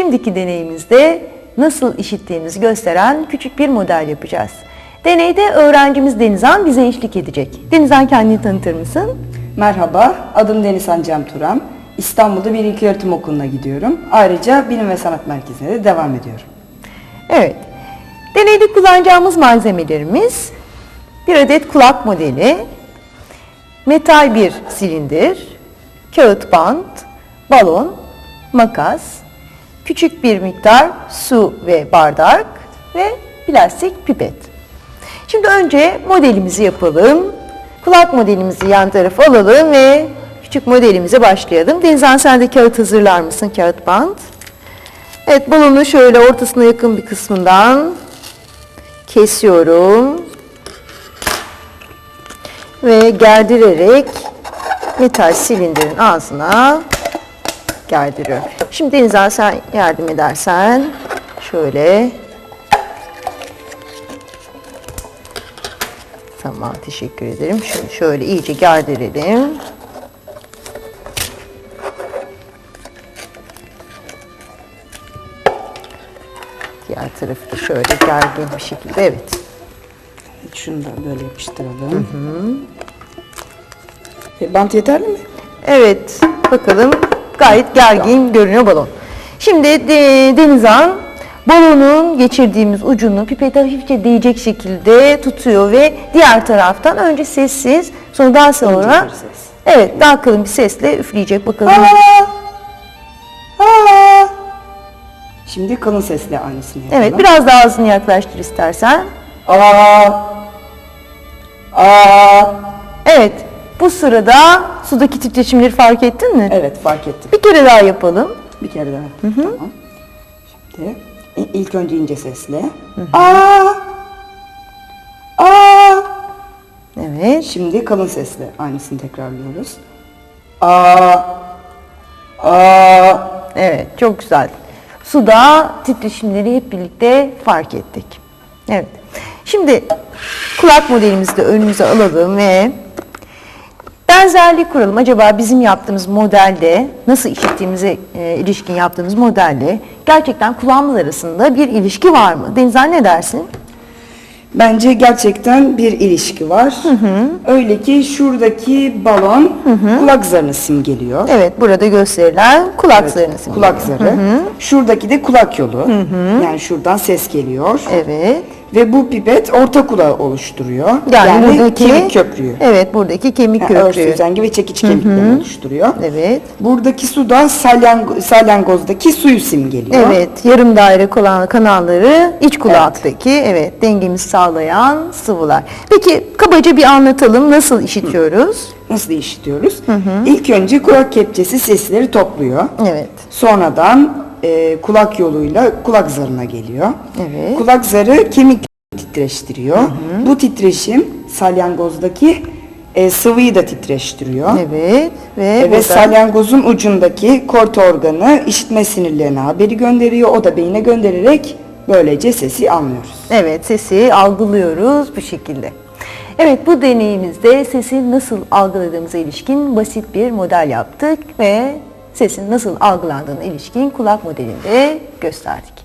Şimdiki deneyimizde nasıl işittiğimizi gösteren küçük bir model yapacağız. Deneyde öğrencimiz Denizhan bize eşlik edecek. Denizhan kendini tanıtır mısın? Merhaba, adım Deniz Cem Turan. İstanbul'da bir ilköğretim okuluna gidiyorum. Ayrıca Bilim ve Sanat Merkezi'ne de devam ediyorum. Evet. Deneyde kullanacağımız malzemelerimiz bir adet kulak modeli, metal bir silindir, kağıt bant, balon, makas, küçük bir miktar su ve bardak ve plastik pipet. Şimdi önce modelimizi yapalım. Kulak modelimizi yan tarafa alalım ve küçük modelimize başlayalım. Denizhan sen de kağıt hazırlar mısın? Kağıt bant. Evet balonu şöyle ortasına yakın bir kısmından kesiyorum. Ve gerdirerek metal silindirin ağzına gerdiriyorum. Şimdi Denizhan sen yardım edersen şöyle. Tamam teşekkür ederim. Şimdi şöyle iyice gerdirelim. Diğer tarafı da şöyle gergin bir şekilde evet. Şunu da böyle yapıştıralım. E, bant yeterli mi? Evet bakalım gayet gergin görünüyor balon. Şimdi de, Denizhan balonun geçirdiğimiz ucunu pipete hafifçe değecek şekilde tutuyor ve diğer taraftan önce sessiz sonra daha sonra ses. evet daha kalın bir sesle üfleyecek bakalım. Aa! Aa! Şimdi kalın sesle aynısını yapalım. Evet biraz daha ağzını yaklaştır istersen. Aa! Aa! Evet bu sırada sudaki titreşimleri fark ettin mi? Evet fark ettim. Bir kere daha yapalım. Bir kere daha. Tamam. Şimdi i- ilk önce ince sesle. Aa! Aa! Evet. Şimdi kalın sesle aynısını tekrarlıyoruz. Aa! Aa! Evet, çok güzel. Suda titreşimleri hep birlikte fark ettik. Evet. Şimdi kulak modelimizi de önümüze alalım ve benzerlik kuralım. Acaba bizim yaptığımız modelde, nasıl işittiğimize e, ilişkin yaptığımız modelle gerçekten kulağımız arasında bir ilişki var mı? Denizhan ne dersin? Bence gerçekten bir ilişki var. Öyle ki şuradaki balon kulak zarını simgeliyor. Evet, burada gösterilen kulak Evet, zarını simgeliyor. kulak zarı. Şuradaki de kulak yolu. Yani şuradan ses geliyor. Evet. Ve bu pipet orta kulağı oluşturuyor. Yani, buradaki kemik köprüyü. Evet, buradaki kemik Yani örs köprüğü. üzengi ve çekiç kemiklerini oluşturuyor. Evet. Buradaki su da salyango, salyangozdaki suyu simgeliyor. Evet, yarım daire kanalları iç kulaktaki evet. dengemizi sağlayan sıvılar. Peki kabaca bir anlatalım nasıl işitiyoruz? Nasıl işitiyoruz? İlk önce kulak kepçesi sesleri topluyor. Evet. Sonradan e, kulak yoluyla kulak zarına geliyor. Evet. Kulak zarı kemik titreştiriyor. Bu titreşim salyangozdaki e, sıvıyı da titreştiriyor. Evet ve E, Ve salyangozun ucundaki kort organı işitme sinirlerine haberi gönderiyor. O da beyine göndererek böylece sesi anlıyoruz. evet sesi algılıyoruz bu şekilde. Evet bu deneyimizde sesi nasıl algıladığımıza ilişkin basit bir model yaptık ve sesin nasıl algılandığına ilişkin kulak modelinde gösterdik.